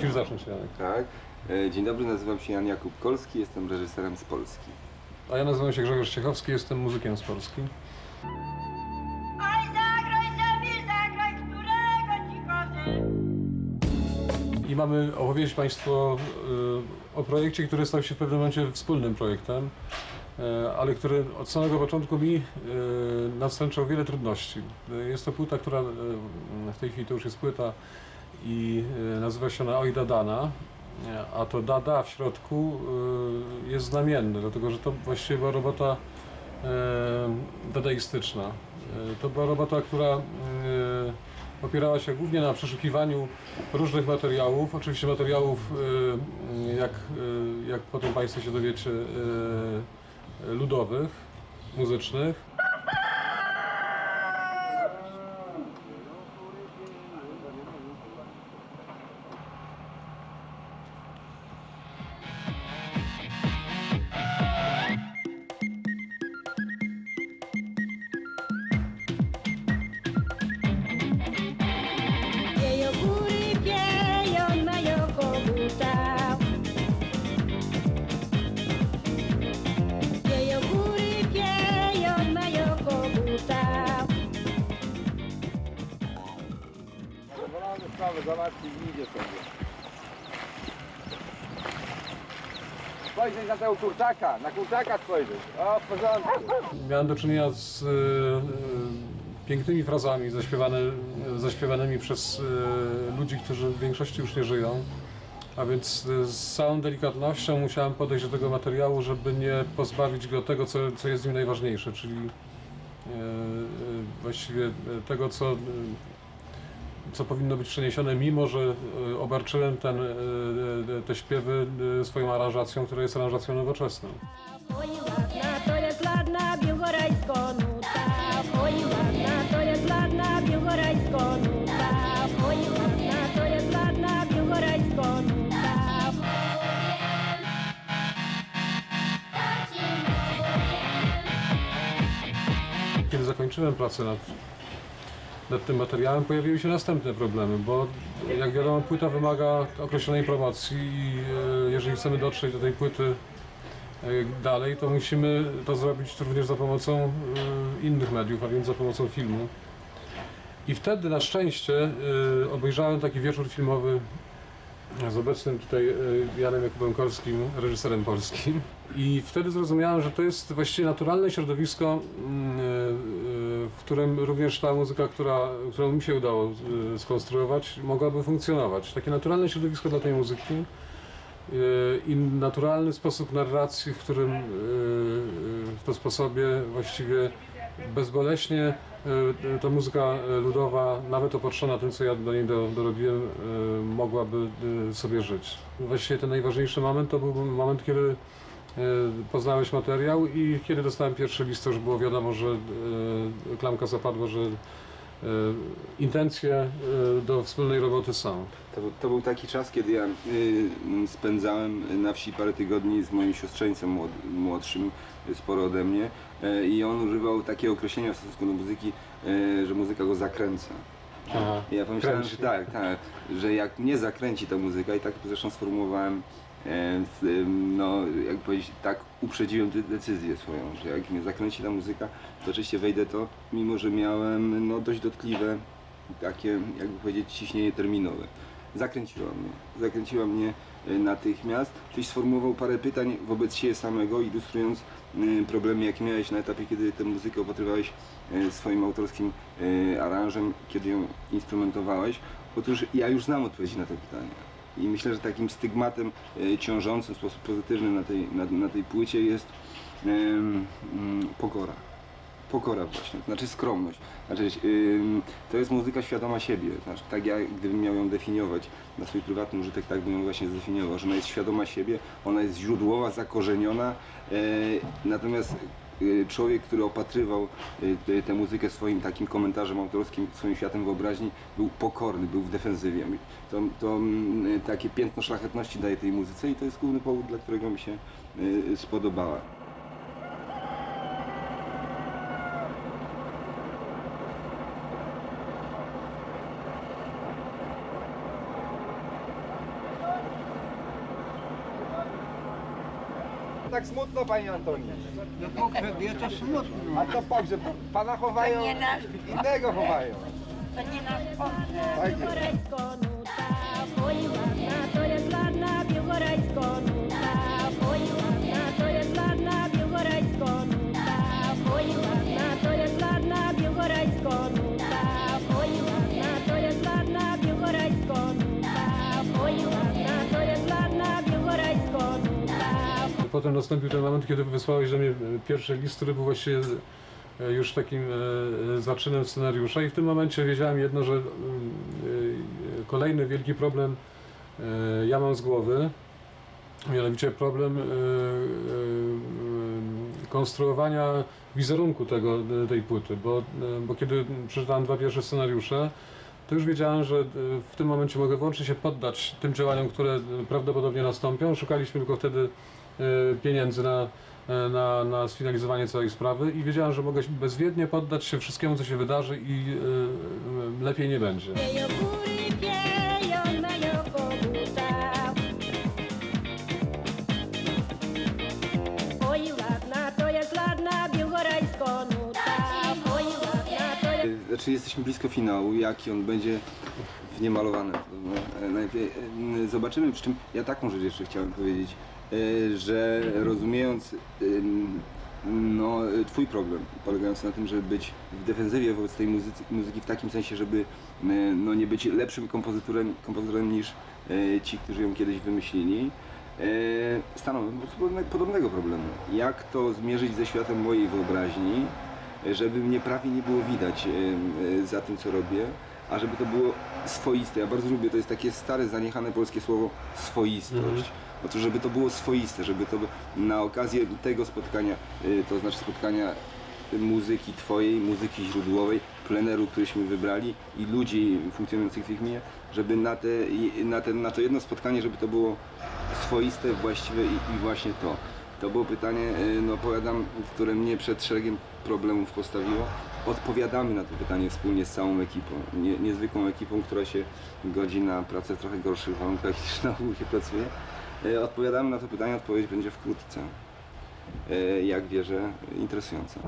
musisz zacząć, Janek. Tak. E, Dzień dobry, nazywam się Jan Jakub Kolski, jestem reżyserem z Polski. A ja nazywam się Grzegorz Ciechowski, jestem muzykiem z Polski. Oj, zagraj sobie, zagraj, którego ci. I mamy opowiedzieć Państwu y, o projekcie, który stał się w pewnym momencie wspólnym projektem, y, ale który od samego początku mi y, nastręczał wiele trudności. Y, Jest to płyta, która y, w tej chwili to już jest płyta i y, nazywa się ona Oj Dadana, y, a to Dada w środku y, jest znamienne, dlatego że to właściwie była robota dadaistyczna. To była robota, która opierała się głównie na przeszukiwaniu różnych materiałów, oczywiście materiałów, jak, jak potem Państwo się dowiecie, ludowych, muzycznych. Zadawamy sprawę, zobaczcie, idzie sobie. Spojrzeć na tego kurczaka, na kurczaka spojrzeć. O, w porządku. Miałem do czynienia z y, y, pięknymi frazami zaśpiewane, zaśpiewanymi przez ludzi, którzy w większości już nie żyją. A więc z całą delikatnością musiałem podejść do tego materiału, żeby nie pozbawić go tego, co, co jest w nim najważniejsze, czyli y, właściwie tego, co, co powinno być przeniesione, mimo że y, obarczyłem ten, y, y, te śpiewy swoją aranżacją, która jest aranżacją nowoczesną. Kiedy zakończyłem pracę nad, nad tym materiałem, pojawiły się następne problemy, bo jak wiadomo, płyta wymaga określonej promocji i e, jeżeli chcemy dotrzeć do tej płyty e, dalej, to musimy to zrobić również za pomocą e, innych mediów, a więc za pomocą filmu. I wtedy na szczęście obejrzałem taki wieczór filmowy z obecnym tutaj Janem Jakubem Kolskim, reżyserem polskim. I wtedy zrozumiałem, że to jest właściwie naturalne środowisko, mm, którym również ta muzyka, która, którą mi się udało e, skonstruować, mogłaby funkcjonować. Takie naturalne środowisko dla tej muzyki e, i naturalny sposób narracji, w którym e, w to sposobie właściwie bezboleśnie ta muzyka ludowa, nawet opatrzona tym, co ja do niej do, dorobiłem, mogłaby sobie żyć. Właściwie ten najważniejszy moment to był moment, kiedy poznałeś materiał i kiedy dostałem pierwszy list, to już było wiadomo, że e, klamka zapadła, że e, intencje e, do wspólnej roboty są. To, był- to był taki czas, kiedy ja y, spędzałem na wsi parę tygodni z moim siostrzeńcem młod, młodszym, y, sporo ode mnie y, i on używał takiego określenia w stosunku do muzyki, y, że muzyka go zakręca. Aha, ja pomyślałem, kręci. że tak, tak, że jak mnie zakręci ta muzyka i tak zresztą sformułowałem, w, em, no jak powiedzieć, tak uprzedziłem de- decyzję swoją, że jak mnie zakręci ta muzyka, to oczywiście wejdę to, mimo że miałem no dość dotkliwe takie, jakby powiedzieć, ciśnienie terminowe. Zakręciła mnie, zakręciła mnie e, natychmiast. Ktoś sformułował parę pytań wobec siebie samego, ilustrując e, problemy, jakie miałeś na etapie, kiedy tę muzykę opatrywałeś e, swoim autorskim aranżem, kiedy ją instrumentowałeś. Otóż ja już znam odpowiedzi na te pytania. I myślę, że takim stygmatem e, ciążącym w sposób pozytywny na tej, na, na tej płycie jest mm, pokora. Pokora właśnie, znaczy skromność. Znaczy, to jest muzyka świadoma siebie. Znaczy, tak ja, gdybym miał ją definiować na swój prywatny użytek, tak bym ją właśnie zdefiniował, że ona jest świadoma siebie, ona jest źródłowa, zakorzeniona, e, natomiast człowiek, który opatrywał te- tę muzykę swoim takim komentarzem autorskim, swoim światem wyobraźni, był pokorny, był w defensywie. To, to mm, takie piętno szlachetności daje tej muzyce i to jest główny powód, dla którego mi się e, spodobała. Tak smutno, panie Antoni? No pogrzebie to smutno. A to pogrzeb, to pana chowają, nie nasz. innego chowają. To nie nasz pogrzeb. Tak jest. To jest Potem nastąpił ten moment, kiedy wysłałeś do mnie e, pierwszy list, który był właściwie e, już takim e, zaczynem scenariusza i w tym momencie wiedziałem jedno, że mm, kolejny wielki problem ja mam z głowy, mianowicie problem e, konstruowania wizerunku tego, tej płyty, bo, bo kiedy przeczytałem dwa pierwsze scenariusze, to już wiedziałem, że w tym momencie mogę wyłącznie się poddać tym działaniom, które prawdopodobnie nastąpią. Szukaliśmy tylko wtedy pieniędzy na, e, na, na sfinalizowanie całej sprawy i wiedziałem, że mogę bezwiednie poddać się wszystkiemu, co się wydarzy i e, e, lepiej nie będzie. Znaczy jesteśmy blisko finału, jaki on będzie w niemalowanym. No, e, najpierw, e, Zobaczymy, przy czym ja taką rzecz jeszcze chciałem powiedzieć, e, że rozumiejąc no, twój problem, polegający na tym, żeby być w defensywie wobec tej muzyki, muzyki w takim sensie, żeby no, nie być lepszym kompozytorem, kompozytorem niż ci, którzy ją kiedyś wymyślili, stanowią podobnego problemu. Jak to zmierzyć ze światem mojej wyobraźni, żeby mnie prawie nie było widać za tym, co robię, a żeby to było swoiste. Ja bardzo lubię, to jest takie stare, zaniechane polskie słowo swoistość. Mhm. Otóż, żeby to było swoiste, żeby to na okazję tego spotkania, e, to znaczy spotkania muzyki twojej, muzyki źródłowej, pleneru, któryśmy wybrali i ludzi funkcjonujących w ich gminie, żeby na, te, na, te, na to jedno spotkanie, żeby to było swoiste, właściwe i, i właśnie to. To było pytanie, y, no powiadam, które mnie przed szeregiem problemów postawiło. Odpowiadamy na to pytanie wspólnie z całą ekipą, nie, niezwykłą ekipą, która się godzi na pracę w trochę gorszych warunkach niż na ogół się pracuje. Y, Odpowiadamy na to pytanie, odpowiedź będzie wkrótce. Y, Jak wierzę, interesująca.